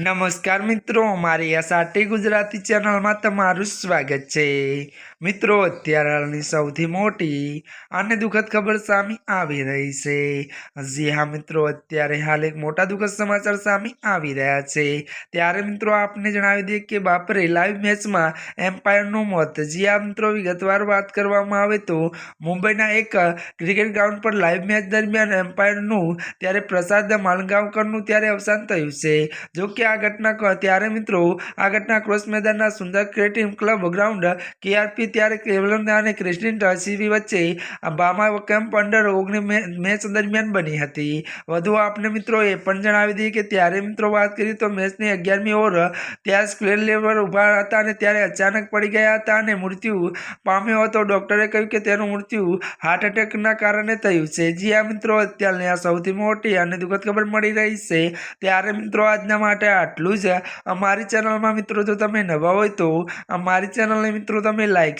નમસ્કાર મિત્રો મારી એસઆરટી ગુજરાતી ચેનલમાં તમારું સ્વાગત છે. મિત્રો અત્યારે સૌથી મોટી અને દુઃખદ ખબર સામે આવી રહી છે. જી હા, મિત્રો, અત્યારે હાલ એક મોટા દુઃખદ સમાચાર સામે આવી રહ્યા છે. ત્યારે, મિત્રો, આપને જણાવી દઈએ કે બાપરે લાઈવ મેચમાં એમ્પાયરનું મોત. જી હા, મિત્રો, વિગતવાર વાત કરવામાં આવે તો મુંબઈના એક ક્રિકેટ ગ્રાઉન્ડ પર લાઈવ મેચ દરમિયાન એમ્પાયરનું ત્યારે પ્રસાદ માલગાંવકરનું ત્યારે અવસાન થયું છે. જો કે આ ઘટના ત્યારે, મિત્રો, આ ઘટના ક્રોસ મેદાનના સુંદર ક્રિકેટ ક્લબ ગ્રાઉન્ડ કેઆરપી ત્યારે કેવલન અને ક્રિસ્ટિન ટસીવી વચ્ચે બામા કેમ્પ અંડર ઓગણી મેચ દરમિયાન બની હતી. વધુ આપને મિત્રો એ પણ જણાવી દઈએ કે ત્યારે મિત્રો વાત કરીએ તો મેચની અગિયારમી ઓવર ત્યાં સ્ક્વેર લેવલ ઊભા હતા અને ત્યારે અચાનક પડી ગયા હતા અને મૃત્યુ પામ્યો હતો. ડૉક્ટરે કહ્યું કે તેનું મૃત્યુ હાર્ટ એટેકના કારણે થયું છે. જી આ મિત્રો, અત્યારની આ સૌથી મોટી અને દુઃખદ ખબર મળી રહી છે. ત્યારે મિત્રો આજના માટે આટલું જ. અમારી ચેનલમાં મિત્રો જો તમે નવા હોય તો અમારી ચેનલને મિત્રો તમે લાઈક